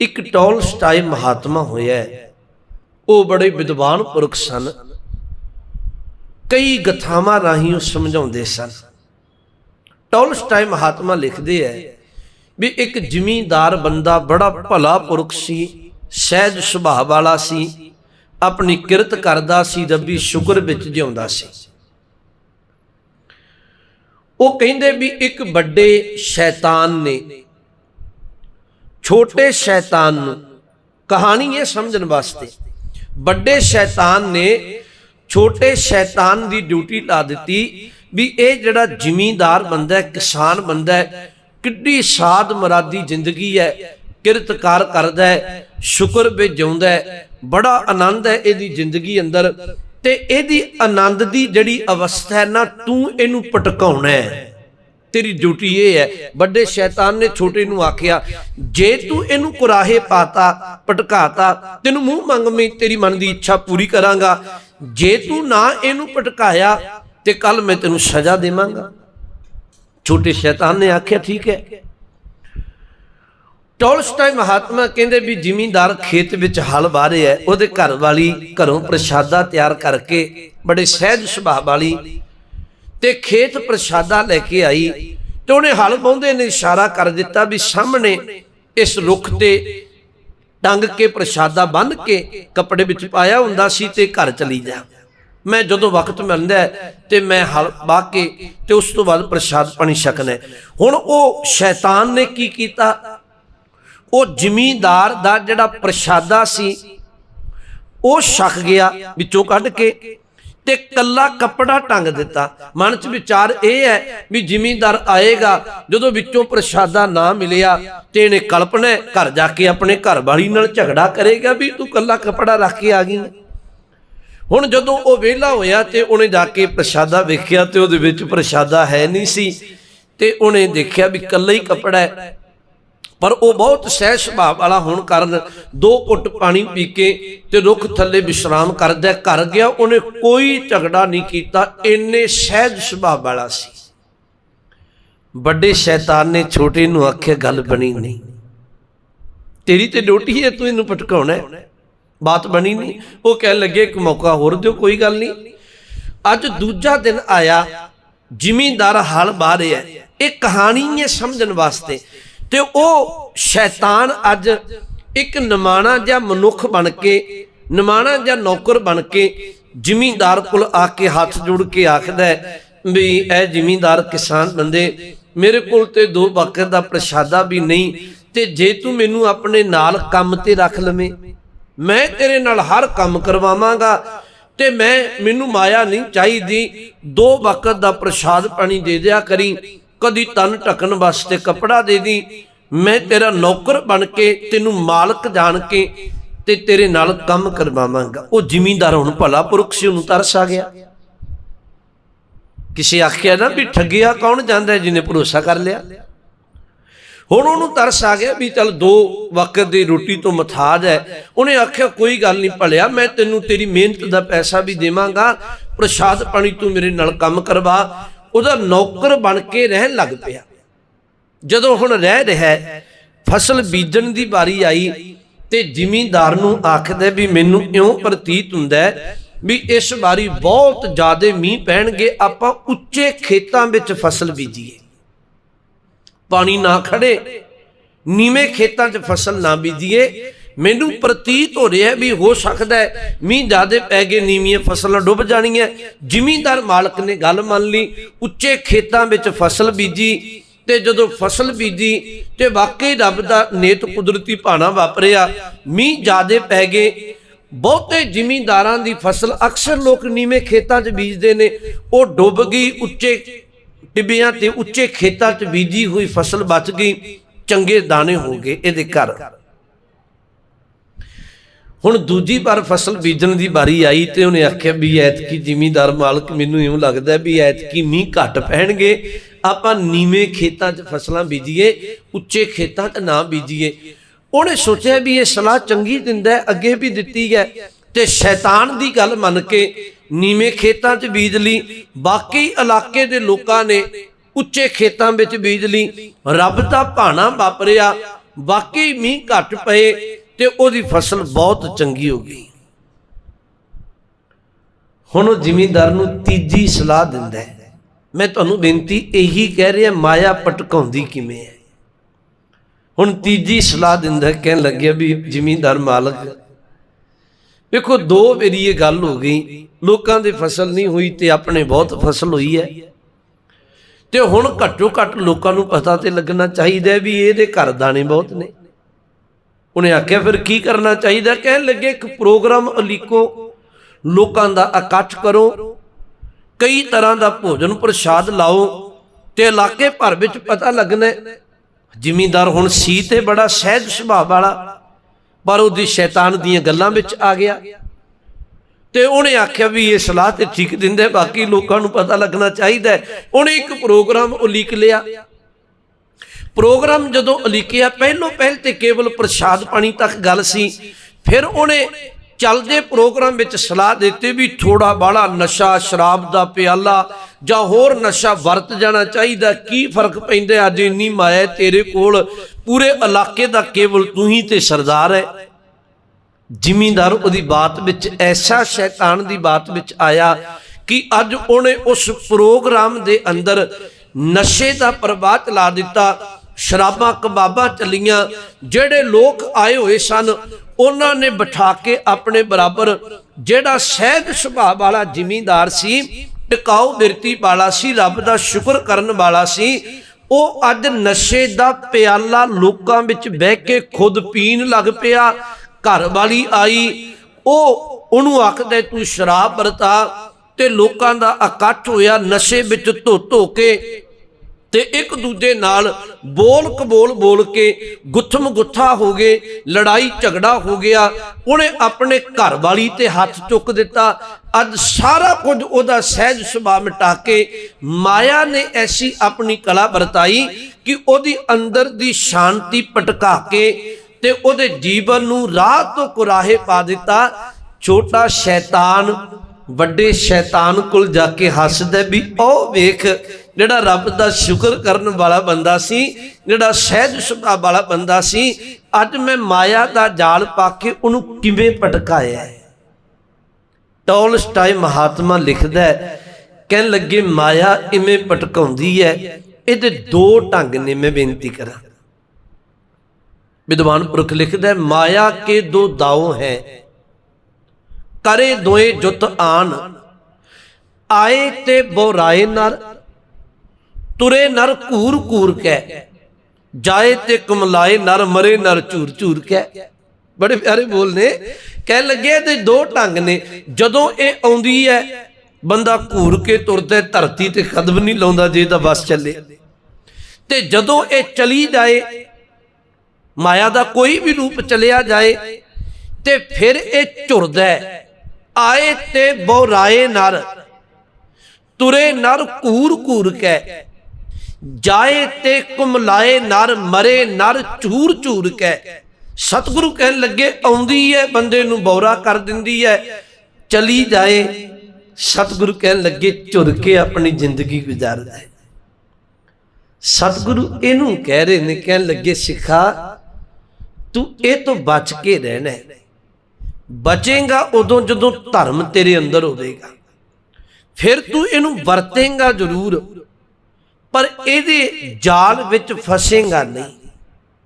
ਇੱਕ ਟੋਲਸਟਾਈ ਮਹਾਤਮਾ ਹੋਇਆ ਉਹ ਬੜੇ ਵਿਦਵਾਨ ਪੁਰਖ ਸਨ। ਕਈ ਗਥਾਵਾਂ ਰਾਹੀਂ ਉਹ ਸਮਝਾਉਂਦੇ ਸਨ। ਟੋਲਸਟਾਈ ਮਹਾਤਮਾ ਲਿਖਦੇ ਹੈ ਵੀ ਇੱਕ ਜ਼ਿਮੀਂਦਾਰ ਬੰਦਾ ਬੜਾ ਭਲਾ ਪੁਰਖ ਸੀ, ਸਹਿਜ ਸੁਭਾਅ ਵਾਲਾ ਸੀ, ਆਪਣੀ ਕਿਰਤ ਕਰਦਾ ਸੀ, ਰੱਬੀ ਸ਼ੁਕਰ ਵਿੱਚ ਜਿਉਂਦਾ ਸੀ। ਉਹ ਕਹਿੰਦੇ ਵੀ ਇੱਕ ਵੱਡੇ ਸ਼ੈਤਾਨ ਨੇ ਛੋਟੇ ਸ਼ੈਤਾਨ ਨੂੰ। ਕਹਾਣੀ ਇਹ ਸਮਝਣ ਵਾਸਤੇ। ਵੱਡੇ ਸ਼ੈਤਾਨ ਨੇ ਛੋਟੇ ਸ਼ੈਤਾਨ ਦੀ ਡਿਊਟੀ ਲਾ ਦਿੱਤੀ ਵੀ ਇਹ ਜਿਹੜਾ ਜ਼ਿਮੀਂਦਾਰ ਬੰਦਾ ਹੈ, ਕਿਸਾਨ ਬੰਦਾ ਹੈ, ਕਿੱਡੀ ਸਾਦ ਮਰਾਦੀ ਜ਼ਿੰਦਗੀ ਹੈ, ਕਿਰਤਕਾਰ ਕਰਦਾ ਹੈ, ਸ਼ੁਕਰ ਵਿੱਚ ਜਿਉਂਦਾ ਹੈ, ਬੜਾ ਆਨੰਦ ਹੈ ਇਹਦੀ ਜ਼ਿੰਦਗੀ ਅੰਦਰ। ਤੇ ਇਹਦੀ ਆਨੰਦ ਦੀ ਜਿਹੜੀ ਅਵਸਥਾ ਹੈ ਨਾ, ਤੂੰ ਇਹਨੂੰ ਪਟਕਾਉਣਾ ਹੈ। ਤੇਰੀ ਡਿਊਟੀ ਇਹ ਹੈ। ਵੱਡੇ ਸ਼ੈਤਾਨ ਨੇ ਛੋਟੇ ਨੂੰ ਆਖਿਆ, ਜੇ ਤੂੰ ਇਹਨੂੰ ਕੁਰਾਹੇ ਪਾਤਾ ਪਟਕਾਤਾ ਤੈਨੂੰ ਮੂੰਹ ਮੰਗ ਮੈਂ ਤੇਰੀ ਮਨ ਦੀ ਇੱਛਾ ਪੂਰੀ ਕਰਾਂਗਾ। ਜੇ ਤੂੰ ਨਾ ਇਹਨੂੰ ਪਟਕਾਇਆ ਤੇ ਕੱਲ ਮੈਂ ਤੈਨੂੰ ਸਜ਼ਾ ਦੇਵਾਂਗਾ। ਛੋਟੇ ਸ਼ੈਤਾਨ ਨੇ ਆਖਿਆ, ਠੀਕ ਹੈ। ਟੋਲਸਟਾਈ ਮਹਾਤਮਾ ਕਹਿੰਦੇ ਵੀ ਜ਼ਿਮੀਂਦਾਰ ਖੇਤ ਵਿੱਚ ਹਲ ਵਾਰੇ ਹੈ, ਉਹਦੇ ਘਰ ਵਾਲੀ ਘਰੋਂ ਪ੍ਰਸ਼ਾਦਾ ਤਿਆਰ ਕਰਕੇ, ਬੜੇ ਸਹਿਜ ਸੁਭਾਅ ਵਾਲੀ ਤੇ ਖੇਤ ਪ੍ਰਸ਼ਾਦਾ ਲੈ ਕੇ ਆਈ ਤੇ ਉਹਨੇ ਹਲ ਪਾਉਂਦੇ ਨੇ ਇਸ਼ਾਰਾ ਕਰ ਦਿੱਤਾ ਵੀ ਸਾਹਮਣੇ ਇਸ ਰੁੱਖ ਤੇ ਟੰਗ ਕੇ ਪ੍ਰਸ਼ਾਦਾ ਬੰਨ ਕੇ ਕੱਪੜੇ ਵਿੱਚ ਪਾਇਆ ਹੁੰਦਾ ਸੀ ਤੇ ਘਰ ਚਲੀ ਜਾ ਮੈਂ ਜਦੋਂ ਵਕਤ ਮਿਲਦਾ ਤੇ ਮੈਂ ਹਲ ਬਾਹ ਕੇ ਤੇ ਉਸ ਤੋਂ ਬਾਅਦ ਪ੍ਰਸ਼ਾਦ ਪਾਣੀ ਛਕਣਾ ਹੁਣ ਉਹ ਸ਼ੈਤਾਨ ਨੇ ਕੀ ਕੀਤਾ? ਉਹ ਜ਼ਿਮੀਂਦਾਰ ਦਾ ਜਿਹੜਾ ਪ੍ਰਸ਼ਾਦਾ ਸੀ, ਉਹ ਛਕ ਗਿਆ ਵਿੱਚੋਂ ਕੱਢ ਕੇ ਤੇ ਕੱਲਾ ਕੱਪੜਾ ਟੰਗ ਦਿੱਤਾ। ਮਨ 'ਚ ਵਿਚਾਰ ਇਹ ਹੈ ਵੀ ਜ਼ਿਮੀਂਦਾਰ ਆਏਗਾ, ਜਦੋਂ ਵਿੱਚੋਂ ਪ੍ਰਸ਼ਾਦਾ ਨਾ ਮਿਲਿਆ ਤੇ ਇਹਨੇ ਕਲਪਨਾ ਘਰ ਜਾ ਕੇ ਆਪਣੇ ਘਰ ਵਾਲੀ ਨਾਲ ਝਗੜਾ ਕਰੇਗਾ ਵੀ ਤੂੰ ਕੱਲਾ ਕੱਪੜਾ ਰੱਖ ਕੇ ਆ ਗਈ। ਹੁਣ ਜਦੋਂ ਉਹ ਵਿਹਲਾ ਹੋਇਆ ਤੇ ਉਹਨੇ ਜਾ ਕੇ ਪ੍ਰਸ਼ਾਦਾ ਵੇਖਿਆ ਤੇ ਉਹਦੇ ਵਿੱਚ ਪ੍ਰਸ਼ਾਦਾ ਹੈ ਨਹੀਂ ਸੀ ਤੇ ਉਹਨੇ ਦੇਖਿਆ ਵੀ ਕੱਲਾ ਹੀ ਕੱਪੜਾ ਹੈ। ਪਰ ਉਹ ਬਹੁਤ ਸਹਿ ਸੁਭਾਅ ਵਾਲਾ ਹੋਣ ਕਾਰਨ ਦੋ ਘੁੱਟ ਪਾਣੀ ਪੀ ਕੇ ਤੇ ਰੁੱਖ ਥੱਲੇ ਵਿਸ਼ਰਾਮ ਕਰਦਾ, ਘਰ ਗਿਆ, ਉਹਨੇ ਕੋਈ ਝਗੜਾ ਨਹੀਂ ਕੀਤਾ, ਇੰਨੇ ਸਹਿਜ ਸੁਭਾਅ ਵਾਲਾ ਸੀ। ਵੱਡੇ ਸ਼ੈਤਾਨ ਨੇ ਛੋਟੇ ਨੂੰ ਆਖਿਆ, ਗੱਲ ਬਣੀ ਨਹੀਂ। ਤੇਰੀ ਤੇ ਡਿਊਟੀ ਹੈ, ਤੂੰ ਇਹਨੂੰ ਪਟਕਾਉਣਾ ਹੈ। ਬਾਤ ਬਣੀ ਨਹੀਂ। ਉਹ ਕਹਿਣ ਲੱਗੇ, ਇੱਕ ਮੌਕਾ ਹੋਰ ਦਿਓ, ਕੋਈ ਗੱਲ ਨਹੀਂ। ਅੱਜ ਦੂਜਾ ਦਿਨ ਆਇਆ, ਜ਼ਿਮੀਂਦਾਰ ਹਲ ਬਾਹ ਹੈ। ਇਹ ਕਹਾਣੀ ਹੈ ਸਮਝਣ ਵਾਸਤੇ। ਤੇ ਉਹ ਸ਼ੈਤਾਨ ਅੱਜ ਇੱਕ ਨਿਮਾਣਾ ਜਾਂ ਮਨੁੱਖ ਬਣ ਕੇ, ਨਿਮਾਣਾ ਜਾਂ ਨੌਕਰ ਬਣ ਕੇ ਜ਼ਿਮੀਂਦਾਰ ਕੋਲ ਆ ਕੇ ਹੱਥ ਜੋੜ ਕੇ ਆਖਦਾ ਵੀ ਇਹ ਜ਼ਿਮੀਂਦਾਰ ਕਿਸਾਨ ਬੰਦੇ, ਮੇਰੇ ਕੋਲ ਤੇ ਦੋ ਵਕਤ ਦਾ ਪ੍ਰਸ਼ਾਦਾ ਵੀ ਨਹੀਂ ਤੇ ਜੇ ਤੂੰ ਮੈਨੂੰ ਆਪਣੇ ਨਾਲ ਕੰਮ ਤੇ ਰੱਖ ਲਵੇਂ, ਮੈਂ ਤੇਰੇ ਨਾਲ ਹਰ ਕੰਮ ਕਰਵਾਵਾਂਗਾ ਤੇ ਮੈਂ, ਮੈਨੂੰ ਮਾਇਆ ਨਹੀਂ ਚਾਹੀਦੀ, ਦੋ ਵਕਤ ਦਾ ਪ੍ਰਸ਼ਾਦ ਪਾਣੀ ਦੇ ਦਿਆ ਕਰੀ। ਕਦੀ ਤਨ ਢੱਕਣ ਵਾਸਤੇ ਕੱਪੜਾ ਦੇ ਦੀ। ਮੈਂ ਤੇਰਾ ਨੌਕਰ ਬਣ ਕੇ, ਤੈਨੂੰ ਮਾਲਕ ਜਾਣ ਕੇ ਤੇ ਤੇਰੇ ਨਾਲ ਕੰਮ ਕਰਵਾਵਾਂਗਾ। ਉਹ ਜ਼ਿਮੀਂਦਾਰ ਹੁਣ ਭਲਾ ਪੁਰਖ ਸੀ, ਉਹਨੂੰ ਤਰਸ ਆ ਗਿਆ। ਕਿਸੇ ਆਖਿਆ ਨਾ ਵੀ ਠੱਗਿਆ ਕੌਣ ਜਾਂਦਾ ਜਿਹਨੇ ਭਰੋਸਾ ਕਰ ਲਿਆ? ਹੁਣ ਉਹਨੂੰ ਤਰਸ ਆ ਗਿਆ ਵੀ ਚਲ ਦੋ ਵਕਤ ਦੀ ਰੋਟੀ ਤੋਂ ਮਥਾਜ ਹੈ। ਉਹਨੇ ਆਖਿਆ, ਕੋਈ ਗੱਲ ਨਹੀਂ ਭਲਿਆ, ਮੈਂ ਤੈਨੂੰ ਤੇਰੀ ਮਿਹਨਤ ਦਾ ਪੈਸਾ ਵੀ ਦੇਵਾਂਗਾ। ਪ੍ਰਸ਼ਾਦ ਪਾਣੀ ਤੂੰ ਮੇਰੇ ਨਾਲ ਕੰਮ ਕਰਵਾ। ਉਹਦਾ ਨੌਕਰ ਬਣ ਕੇ ਰਹਿਣ ਲੱਗ ਪਿਆ। ਜਦੋਂ ਹੁਣ ਰਹਿ ਰਿਹਾ ਫਸਲ ਬੀਜਣ ਦੀ ਵਾਰੀ ਆਈ ਤੇ ਜ਼ਿਮੀਂਦਾਰ ਨੂੰ ਆਖਦਾ ਵੀ ਮੈਨੂੰ ਇਉਂ ਪ੍ਰਤੀਤ ਹੁੰਦਾ ਵੀ ਇਸ ਵਾਰੀ ਬਹੁਤ ਜ਼ਿਆਦਾ ਮੀਂਹ ਪੈਣਗੇ, ਆਪਾਂ ਉੱਚੇ ਖੇਤਾਂ ਵਿੱਚ ਫਸਲ ਬੀਜੀਏ। ਪਾਣੀ ਨਾ ਖੜੇ ਨੀਵੇਂ ਖੇਤਾਂ 'ਚ ਫਸਲ ਨਾ ਬੀਜੀਏ ਮੈਨੂੰ ਪ੍ਰਤੀਤ ਹੋ ਰਿਹਾ ਵੀ ਹੋ ਸਕਦਾ ਹੈ ਮੀਂਹ ਜ਼ਿਆਦੇ ਪੈ ਗਏ, ਨੀਵੀਆਂ ਫਸਲਾਂ ਡੁੱਬ ਜਾਣੀਆਂ। ਜ਼ਿਮੀਂਦਾਰ ਮਾਲਕ ਨੇ ਗੱਲ ਮੰਨ ਲਈ, ਉੱਚੇ ਖੇਤਾਂ ਵਿੱਚ ਫਸਲ ਬੀਜੀ ਤੇ ਜਦੋਂ ਫਸਲ ਬੀਜੀ ਤੇ ਵਾਕਈ ਰੱਬ ਦਾ ਨੇਤ ਕੁਦਰਤੀ ਭਾਣਾ ਵਾਪਰਿਆ, ਮੀਂਹ ਜ਼ਿਆਦੇ ਪੈ ਗਏ। ਬਹੁਤੇ ਜ਼ਿਮੀਂਦਾਰਾਂ ਦੀ ਫਸਲ ਅਕਸਰ ਲੋਕ ਨੀਵੇਂ ਖੇਤਾਂ 'ਚ ਬੀਜਦੇ ਨੇ। ਉਹ ਡੁੱਬ ਗਈ, ਉੱਚੇ ਟਿੱਬਿਆਂ ਤੇ ਉੱਚੇ ਖੇਤਾਂ 'ਚ ਬੀਜੀ ਹੋਈ ਫਸਲ ਬਚ ਗਈ। ਚੰਗੇ ਦਾਣੇ ਹੋ ਗਏ ਇਹਦੇ ਘਰ। ਹੁਣ ਦੂਜੀ ਵਾਰ ਫਸਲ ਬੀਜਣ ਦੀ ਵਾਰੀ ਆਈ ਤੇ ਉਹਨੇ ਆਖਿਆ ਵੀ ਐਤਕੀ ਜ਼ਿਮੀਂਦਾਰ ਮਾਲਕ ਮੈਨੂੰ ਇਉਂ ਲੱਗਦਾ ਵੀ ਐਤਕੀ ਮੀਂਹ ਘੱਟ ਪੈਣਗੇ। ਆਪਾਂ ਨੀਵੇਂ ਖੇਤਾਂ 'ਚ ਫਸਲਾਂ ਬੀਜੀਏ, ਉੱਚੇ ਖੇਤਾਂ 'ਚ ਨਾ ਬੀਜੀਏ। ਉਹਨੇ ਸੋਚਿਆ ਵੀ ਇਹ ਸਲਾਹ ਚੰਗੀ ਦਿੰਦਾ, ਅੱਗੇ ਵੀ ਦਿੱਤੀ ਹੈ। ਤੇ ਸ਼ੈਤਾਨ ਦੀ ਗੱਲ ਮੰਨ ਕੇ ਨੀਵੇਂ ਖੇਤਾਂ 'ਚ ਬੀਜ ਲਈ, ਬਾਕੀ ਇਲਾਕੇ ਦੇ ਲੋਕਾਂ ਨੇ ਉੱਚੇ ਖੇਤਾਂ ਵਿੱਚ ਬੀਜ ਲਈ। ਰੱਬ ਦਾ ਭਾਣਾ ਵਾਪਰਿਆ ਵਾਕਈ ਮੀਂਹ ਘੱਟ ਪਏ। ਤੇ ਉਹਦੀ ਫਸਲ ਬਹੁਤ ਚੰਗੀ ਹੋ ਗਈ। ਹੁਣ ਉਹ ਜ਼ਿਮੀਂਦਾਰ ਨੂੰ ਤੀਜੀ ਸਲਾਹ ਦਿੰਦਾ ਹੈ। ਮੈਂ ਤੁਹਾਨੂੰ ਬੇਨਤੀ ਇਹੀ ਕਹਿ ਰਿਹਾ, ਮਾਇਆ ਪਟਕਾਉਂਦੀ ਕਿਵੇਂ ਹੈ? ਹੁਣ ਤੀਜੀ ਸਲਾਹ ਦਿੰਦਾ ਕਹਿਣ ਲੱਗਿਆ ਵੀ ਜ਼ਿਮੀਂਦਾਰ ਮਾਲਕ, ਵੇਖੋ ਦੋ ਵਾਰੀ ਇਹ ਗੱਲ ਹੋ ਗਈ, ਲੋਕਾਂ ਦੀ ਫਸਲ ਨਹੀਂ ਹੋਈ ਤੇ ਆਪਣੇ ਬਹੁਤ ਫਸਲ ਹੋਈ ਹੈ। ਤੇ ਹੁਣ ਘੱਟੋ ਘੱਟ ਲੋਕਾਂ ਨੂੰ ਪਤਾ ਤੇ ਲੱਗਣਾ ਚਾਹੀਦਾ ਵੀ ਇਹਦੇ ਘਰ ਦਾਣੇ ਬਹੁਤ ਨੇ। ਉਹਨੇ ਆਖਿਆ, ਫਿਰ ਕੀ ਕਰਨਾ ਚਾਹੀਦਾ? ਕਹਿਣ ਲੱਗੇ, ਇੱਕ ਪ੍ਰੋਗਰਾਮ ਅਲੀਕੋ, ਲੋਕਾਂ ਦਾ ਇਕੱਠ ਕਰੋ, ਕਈ ਤਰ੍ਹਾਂ ਦਾ ਭੋਜਨ ਪ੍ਰਸ਼ਾਦ ਲਾਓ, ਤੇ ਇਲਾਕੇ ਭਰ ਵਿੱਚ ਪਤਾ ਲੱਗਣਾ ਹੈ। ਜ਼ਿਮੀਂਦਾਰ ਹੁਣ ਸੀ ਤੇ ਬੜਾ ਸਹਿਜ ਸੁਭਾਅ ਵਾਲਾ, ਪਰ ਉਹਦੀ ਸ਼ੈਤਾਨ ਦੀਆਂ ਗੱਲਾਂ ਵਿੱਚ ਆ ਗਿਆ। ਤੇ ਉਹਨੇ ਆਖਿਆ ਵੀ ਇਹ ਸਲਾਹ ਤੇ ਠੀਕ ਦਿੰਦੇ ਬਾਕੀ ਲੋਕਾਂ ਨੂੰ ਪਤਾ ਲੱਗਣਾ ਚਾਹੀਦਾ ਉਹਨੇ ਇੱਕ ਪ੍ਰੋਗਰਾਮ ਉਲੀਕ ਲਿਆ। ਪ੍ਰੋਗਰਾਮ ਜਦੋਂ ਉਲੀਕਿਆ, ਪਹਿਲੋਂ ਪਹਿਲ ਤੇ ਕੇਵਲ ਪ੍ਰਸ਼ਾਦ ਪਾਣੀ ਤੱਕ ਗੱਲ ਸੀ। ਫਿਰ ਉਹਨੇ ਚੱਲਦੇ ਪ੍ਰੋਗਰਾਮ ਵਿੱਚ ਸਲਾਹ ਦਿੱਤੀ ਵੀ ਥੋੜਾ ਬਾਹਲਾ ਨਸ਼ਾ, ਸ਼ਰਾਬ ਦਾ ਪਿਆਲਾ ਜਾਂ ਹੋਰ ਨਸ਼ਾ ਵਰਤ ਜਾਣਾ ਚਾਹੀਦਾ। ਕੀ ਫ਼ਰਕ ਪੈਂਦਾ ਅੱਜ ਇੰਨੀ ਮਾਇਆ ਤੇਰੇ ਕੋਲ। ਪੂਰੇ ਇਲਾਕੇ ਦਾ ਕੇਵਲ ਤੂੰ ਹੀ ਤੇ ਸਰਦਾਰ ਹੈ। ਜ਼ਿਮੀਂਦਾਰ ਉਹਦੀ ਬਾਤ ਵਿੱਚ, ਐਸਾ ਸ਼ੈਤਾਨ ਦੀ ਬਾਤ ਵਿੱਚ ਆਇਆ ਕਿ ਅੱਜ ਉਹਨੇ ਉਸ ਪ੍ਰੋਗਰਾਮ ਦੇ ਅੰਦਰ ਨਸ਼ੇ ਦਾ ਪ੍ਰਵਾਹ ਚਲਾ ਦਿੱਤਾ। ਸ਼ਰਾਬਾਂ ਕਬਾਬਾਂ ਚੱਲੀਆਂ, ਜਿਹੜੇ ਲੋਕ ਆਏ ਹੋਏ ਸਨ, ਉਹਨਾਂ ਨੇ ਬਿਠਾ ਕੇ ਆਪਣੇ ਬਰਾਬਰ ਜਿਹੜਾ ਸਹਿਜ ਸੁਭਾਅ ਵਾਲਾ ਜ਼ਿਮੀਂਦਾਰ ਸੀ, ਟਿਕਾਊ ਬਿਰਤੀ ਵਾਲਾ ਸੀ, ਰੱਬ ਦਾ ਸ਼ੁਕਰ ਕਰਨ ਵਾਲਾ ਸੀ, ਉਹ ਅੱਜ ਨਸ਼ੇ ਦਾ ਪਿਆਲਾ ਲੋਕਾਂ ਵਿੱਚ ਬਹਿ ਕੇ ਖੁਦ ਪੀਣ ਲੱਗ ਪਿਆ, ਘਰ ਵਾਲੀ ਆਈ, ਉਹ ਉਹਨੂੰ ਆਖਦੇ, ਤੂੰ ਸ਼ਰਾਬ ਵਰਤਾ ਤੇ ਲੋਕਾਂ ਦਾ ਇਕੱਠ ਹੋਇਆ, ਨਸ਼ੇ ਵਿੱਚ ਧੋ ਧੋ ਕੇ ਤੇ ਇੱਕ ਦੂਜੇ ਨਾਲ ਬੋਲ ਕਬੋਲ ਬੋਲ ਕੇ ਗੁੱਥਮ ਗੁੱਥਾ ਹੋ ਗਏ, ਲੜਾਈ ਝਗੜਾ ਹੋ ਗਿਆ, ਉਹਨੇ ਆਪਣੇ ਘਰ ਵਾਲੀ ਤੇ ਹੱਥ ਚੁੱਕ ਦਿੱਤਾ। ਅੱਜ ਸਾਰਾ ਕੁਝ ਉਹਦਾ ਸਹਿਜ ਸੁਭਾਅ ਮਿਟਾ ਕੇ ਮਾਇਆ ਨੇ ਐਸੀ ਆਪਣੀ ਕਲਾ ਵਰਤਾਈ ਕਿ ਉਹਦੀ ਅੰਦਰ ਦੀ ਸ਼ਾਂਤੀ ਪਟਕਾ ਕੇ ਤੇ ਉਹਦੇ ਜੀਵਨ ਨੂੰ ਰਾਹ ਤੋਂ ਕੁਰਾਹੇ ਪਾ ਦਿੱਤਾ। ਛੋਟਾ ਸ਼ੈਤਾਨ ਵੱਡੇ ਸ਼ੈਤਾਨ ਕੋਲ ਜਾ ਕੇ ਹੱਸਦਾ ਵੀ ਉਹ ਵੇਖ ਜਿਹੜਾ ਰੱਬ ਦਾ ਸ਼ੁਕਰ ਕਰਨ ਵਾਲਾ ਬੰਦਾ ਸੀ, ਜਿਹੜਾ ਸਹਿਜ ਸੁਭਾਅ ਵਾਲਾ ਬੰਦਾ ਸੀ, ਅੱਜ ਮੈਂ ਮਾਇਆ ਦਾ ਜਾਲ ਪਾ ਕੇ ਉਹਨੂੰ ਕਿਵੇਂ ਪਟਕਾਇਆ ਹੈ? ਟੋਲਸਟਾਈ ਮਹਾਤਮਾ ਲਿਖਦਾ ਹੈ, ਕਹਿਣ ਲੱਗੇ, ਮਾਇਆ ਇਵੇਂ ਪਟਕਾਉਂਦੀ ਹੈ, ਇਹਦੇ ਦੋ ਢੰਗ ਨੇ, ਮੈਂ ਬੇਨਤੀ ਕਰਾਂ। ਵਿਦਵਾਨ ਪੁਰਖ ਲਿਖਦਾ ਮਾਇਆ ਕੇ ਦੋ ਦਾਉ ਹੈ, ਕਰੇ ਦੋਏ ਜੁਤ ਆਨ, ਆਏ ਤੇ ਬੋਰਾਏ ਨਰ ਤੁਰੇ ਨਰ ਘੂਰ ਘੂਰ ਕੈ। ਜਾਏ ਤੇ ਕਮਲਾਏ ਨਰ ਮਰੇ ਨਰ ਝੂਰ ਝੂਰ ਕੈ। ਬੜੇ ਪਿਆਰੇ ਬੋਲ ਨੇ। ਕਹਿ ਲੱਗੇ ਤੇ ਦੋ ਢੰਗ ਨੇ। ਜਦੋਂ ਇਹ ਆਉਂਦੀ ਹੈ, ਬੰਦਾ ਘੂਰ ਕੇ ਤੁਰਦਾ ਧਰਤੀ ਤੇ ਕਦਮ ਨਹੀਂ ਲਾਉਂਦਾ ਜੇ ਤਾਂ ਬਸ ਚੱਲੇ। ਤੇ ਜਦੋਂ ਇਹ ਚਲੀ ਜਾਏ, ਮਾਇਆ ਦਾ ਕੋਈ ਵੀ ਰੂਪ ਚਲਿਆ ਜਾਏ, ਤੇ ਫਿਰ ਇਹ ਝੁਰਦਾ ਆਏ ਤੇ ਬੋਰਾਏ ਨਰ। ਤੁਰੇ ਨਰ ਘੂਰ ਘੂਰ ਕੈ। ਜਾਏ ਤੇ ਕੁਮਲਾਏ ਨਰ, ਮਰੇ ਨਰ, ਝੂਰ ਝੂਰ ਕੈ ਸਤਿਗੁਰੂ ਕਹਿਣ ਲੱਗੇ, ਆਉਂਦੀ ਹੈ ਬੰਦੇ ਨੂੰ ਬੌਰਾ ਕਰ ਦਿੰਦੀ ਹੈ ਚਲੀ ਜਾਏ, ਸਤਿਗੁਰੂ ਕਹਿਣ ਲੱਗੇ, ਝੁਰ ਕੇ ਆਪਣੀ ਜ਼ਿੰਦਗੀ ਗੁਜ਼ਾਰਦਾ ਹੈ ਸਤਿਗੁਰੂ ਇਹਨੂੰ ਕਹਿ ਰਹੇ ਨੇ, ਕਹਿਣ ਲੱਗੇ, ਸਿੱਖਾ, ਤੂੰ ਇਹ ਤੋਂ ਬਚ ਕੇ ਰਹਿਣਾ ਹੈ ਬਚੇਗਾ ਉਦੋਂ ਜਦੋਂ ਧਰਮ ਤੇਰੇ ਅੰਦਰ ਹੋਵੇਗਾ। ਫਿਰ ਤੂੰ ਇਹਨੂੰ ਵਰਤੇਗਾ ਜ਼ਰੂਰ। ਪਰ ਇਹਦੇ ਜਾਲ ਵਿੱਚ ਫਸੇਗਾ ਨਹੀਂ।